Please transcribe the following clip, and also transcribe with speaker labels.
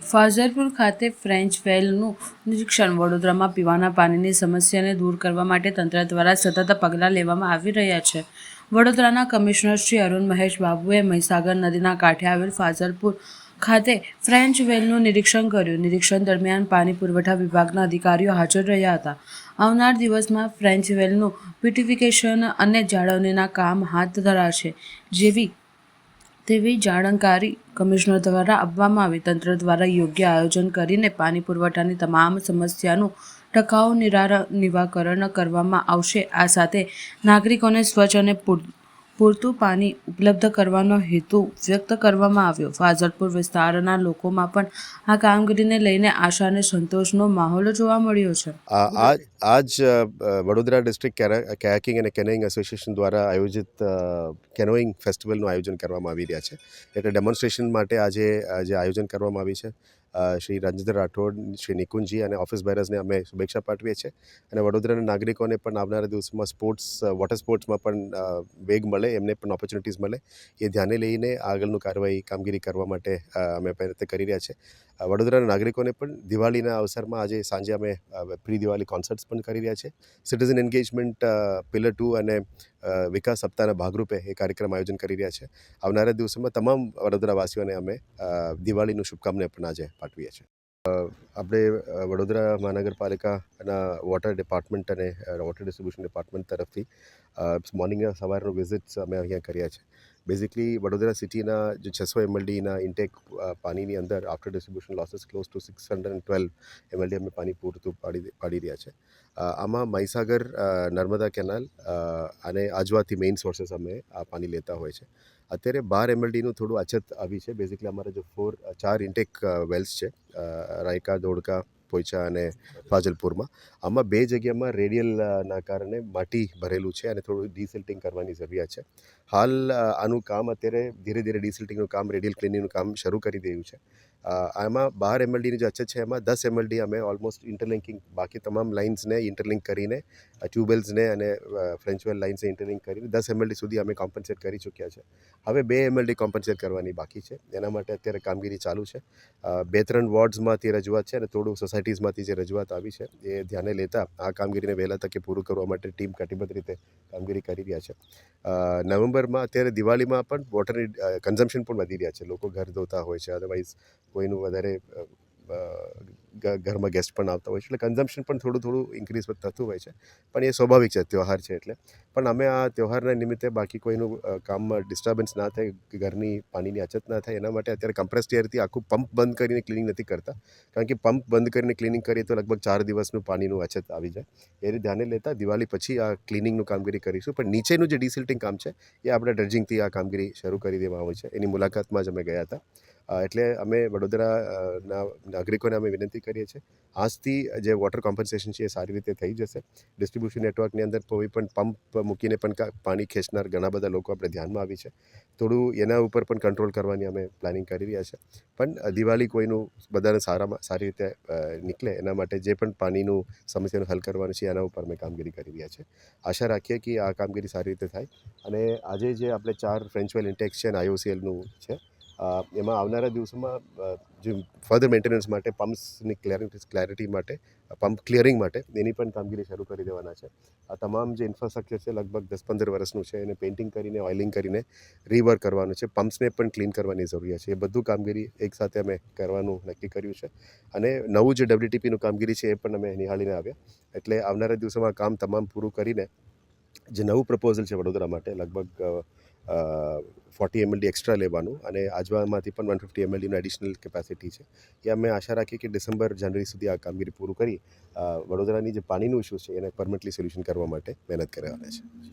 Speaker 1: ફાઝલપુર ખાતે ફ્રેન્ચ વેલનું નિરીક્ષણ. વડોદરામાં પીવાના પાણીની સમસ્યાને દૂર કરવા માટે તંત્ર દ્વારા સતત પગલાં લેવામાં આવી રહ્યા છે. વડોદરાના કમિશનર શ્રી અરુણ મહેશ બાબુએ મહીસાગર નદીના કાંઠે આવેલ ફાઝલપુર ખાતે ફ્રેન્ચ વેલનું નિરીક્ષણ કર્યું. નિરીક્ષણ દરમિયાન પાણી પુરવઠા વિભાગના અધિકારીઓ હાજર રહ્યા હતા. આવનાર દિવસમાં ફ્રેન્ચ વેલનું બ્યુટિફિકેશન અને જાળવણીના કામ હાથ ધરાશે જેવી તેવી જાણકારી કમિશનર દ્વારા આપવામાં આવી. તંત્ર દ્વારા યોગ્ય આયોજન કરીને પાણી પુરવઠાની તમામ સમસ્યાનું ટકાઉ નિરાકરણ કરવામાં આવશે. આ સાથે નાગરિકોને સ્વચ્છ અને પૂર- પૂરતું પાણી ઉપલબ્ધ કરવાનો હેતુ વ્યક્ત કરવામાં આવ્યો. ફાજલપુર વિસ્તારના લોકોમાં પણ આ કામગીરીને લઈને આશા અને સંતોષનો માહોલ જોવા મળ્યો છે.
Speaker 2: આજ આજ વડોદરા ડિસ્ટ્રિક્ટ કેયાકિંગ અને કેનોઈંગ એસોસિએશન દ્વારા આયોજિત કેનોઈંગ ફેસ્ટિવલનું આયોજન કરવામાં આવી રહ્યા છે. એટલે ડેમોન્સ્ટ્રેશન માટે આજે જે આયોજન કરવામાં આવી છે. શ્રી રંજિત રાઠોડ, શ્રી નિકુંજી અને ઓફિસ બેરર્સને અમે શુભેચ્છા પાઠવીએ છીએ. અને વડોદરાના નાગરિકોને પણ આવનારા દિવસોમાં સ્પોર્ટ્સ વોટર સ્પોર્ટ્સમાં પણ વેગ મળે, એમને પણ ઓપોર્ચ્યુનિટીઝ મળે. એ ધ્યાને લઈને આગળનું કાર્યવાહી કામગીરી કરવા માટે અમે પ્રયત્ન કરી રહ્યા છે વડોદરાના નાગરિકોને પણ દિવાળીના અવસરમાં આજે સાંજે અમે પ્રી દિવાળી કોન્સર્ટ્સ પણ કરી રહ્યા છે સિટીઝન એન્ગેજમેન્ટ પિલર ટુ અને વિકાસ સપ્તાહના ભાગરૂપે એ કાર્યક્રમ આયોજન કરી રહ્યા છે. આવનારા દિવસોમાં તમામ વડોદરાવાસીઓને અમે દિવાળીનું શુભકામના પણ આજે પાઠવીએ છીએ. આપણે વડોદરા મહાનગરપાલિકાના વોટર ડિપાર્ટમેન્ટ અને વોટર ડિસ્ટ્રિબ્યુશન ડિપાર્ટમેન્ટ તરફથી મોર્નિંગના સવારનો વિઝિટ્સ અમે અહીંયા કર્યા છે. બેઝિકલી વડોદરા સિટીના જે છસો એમએલડીના ઇન્ટેક પાણીની અંદર after distribution losses close to six hundred and twelve MLD અમે પાણી પૂરતું પાડી પાડી રહ્યા છે. આમાં મહીસાગર નર્મદા કેનાલ અને આજવાથી મેઇન સોર્સેસ અમે આ પાણી લેતા હોય છે. અત્યારે બાર એમએલડીનું થોડું અછત આવી છે. બેઝિકલી અમારે જો ફોર ચાર ઇન્ટેક વેલ્સ છે રાયકા, ધોળકા પોઈચા અને ફાજલપુરમાં. આમાં બે જગ્યામાં રેડિયલના કારણે માટી ભરેલું છે અને થોડું ડિસિલ્ટિંગ કરવાની જરૂરિયાત છે. હાલ આનું કામ અત્યારે ધીરે ધીરે ડિસિલ્ટિંગનું કામ રેડિયલ ક્લિનિંગનું કામ શરૂ કરી દેવું છે. આમાં બાર એમએલડીની જે અછત છે, એમાં દસ એમએલડી અમે ઓલમોસ્ટ ઇન્ટરલિંકિંગ બાકી તમામ લાઇન્સને ઇન્ટરલિંક કરીને ટ્યુબવેલ્સને અને ફ્રેન્ચવેલ લાઇન્સને ઇન્ટરલિંક કરીને દસ એમએલડી સુધી અમે કોમ્પન્સેટ કરી ચૂક્યા છે. હવે બે એમએલડી કોમ્પન્સેટ કરવાની બાકી છે. એના માટે અત્યારે કામગીરી ચાલુ છે. બે ત્રણ વોર્ડ્સમાંથી રજૂઆત છે અને થોડું સોસાયટીઝમાંથી જે રજૂઆત આવી છે, એ ધ્યાને લેતા આ કામગીરીને વહેલા તકે પૂરું કરવા માટે ટીમ કટિબદ્ધ રીતે કામગીરી કરી રહ્યા છે. નવેમ્બરમાં અત્યારે દિવાળીમાં પણ વોટરની કન્ઝમ્પશન પણ વધી રહ્યા છે. લોકો ઘર ધોતા હોય છે અદરવાઇઝ કોઈનું વધારે ઘરમાં ગેસ્ટ પણ આવતા હોય છે. એટલે કન્ઝમ્પશન પણ થોડું થોડું ઇન્ક્રીઝ થતું હોય છે. પણ એ સ્વાભાવિક છે તહેવાર છે એટલે. પણ અમે આ તહેવારના નિમિત્તે બાકી કોઈનું કામમાં ડિસ્ટર્બન્સ ના થાય ઘરની પાણીની અછત ના થાય, એના માટે અત્યારે કમ્પ્રેસ્ડ એરથી આખું પંપ બંધ કરીને ક્લિનિંગ નથી કરતા. કારણ કે પંપ બંધ કરીને ક્લિનિંગ કરીએ તો લગભગ ચાર દિવસનું પાણીનું અછત આવી જાય. એને ધ્યાને લેતા દિવાળી પછી આ ક્લિનિંગનું કામગીરી કરીશું. પણ નીચેનું જે ડિસિલ્ટિંગ કામ છે, એ આપણે ડ્રેજિંગથી આ કામગીરી શરૂ કરી દેવામાં આવી છે. એની મુલાકાતમાં જ અમે ગયા હતા. એટલે અમે વડોદરાના નાગરિકોને અમે વિનંતી કરીએ છીએ. આજથી જે વોટર કોમ્પન્સેશન છે એ સારી રીતે થઈ જશે. ડિસ્ટ્રિબ્યુશન નેટવર્કની અંદર કોઈ પણ પંપ મૂકીને પણ પાણી ખેંચનાર ઘણા બધા લોકો આપણે ધ્યાનમાં આવી છે. થોડું એના ઉપર પણ કંટ્રોલ કરવાની અમે પ્લાનિંગ કરી રહ્યા છે. પણ દિવાળી કોઈનું બધાને સારામાં, સારી રીતે નીકળે એના માટે જે પણ પાણીનું સમસ્યાનું હલ કરવાનું છે એના ઉપર અમે કામગીરી કરી રહ્યા છે આશા રાખીએ કે આ કામગીરી સારી રીતે થાય. અને આજે જે આપણે ચાર ફ્રેન્ચવેલ અને આઈઓસીએલનું છે એમાં આવનારા દિવસોમાં જે ફર્ધર મેન્ટેનન્સ માટે પમ્પ્સની ક્લેરિટી ક્લેરિટી માટે પંપ ક્લિયરિંગ માટે, એની પણ કામગીરી શરૂ કરી દેવાના છે. આ તમામ જે ઇન્ફ્રાસ્ટ્રક્ચર છે, લગભગ દસ પંદર વર્ષનું છે, એને પેઇન્ટિંગ કરીને ઓઇલિંગ કરીને રીવર્ક કરવાનું છે. પમ્પ્સને પણ ક્લીન કરવાની જરૂરિયાત છે. એ બધું કામગીરી એકસાથે અમે કરવાનું નક્કી કર્યું છે. અને નવું જે ડબ્લ્યુટીપીનું કામગીરી છે, એ પણ અમે નિહાળીને આવ્યા. એટલે આવનારા દિવસોમાં કામ તમામ પૂરું કરીને, જે નવું પ્રપોઝલ છે વડોદરા માટે, લગભગ ફોર્ટી એમએલડી એક્સ્ટ્રા લેવાનું અને આજવામાંથી પણ વન ફિફ્ટી એમએલડીનું એડિશનલ કેપેસિટી છે. એ અમે આશા રાખીએ કે ડિસેમ્બર જાન્યુઆરી સુધી આ કામગીરી પૂરું કરી વડોદરાની જે પાણીનું ઇસ્યુ છે, એને પરમનન્ટલી સોલ્યુશન કરવા માટે મહેનત કરવાના છે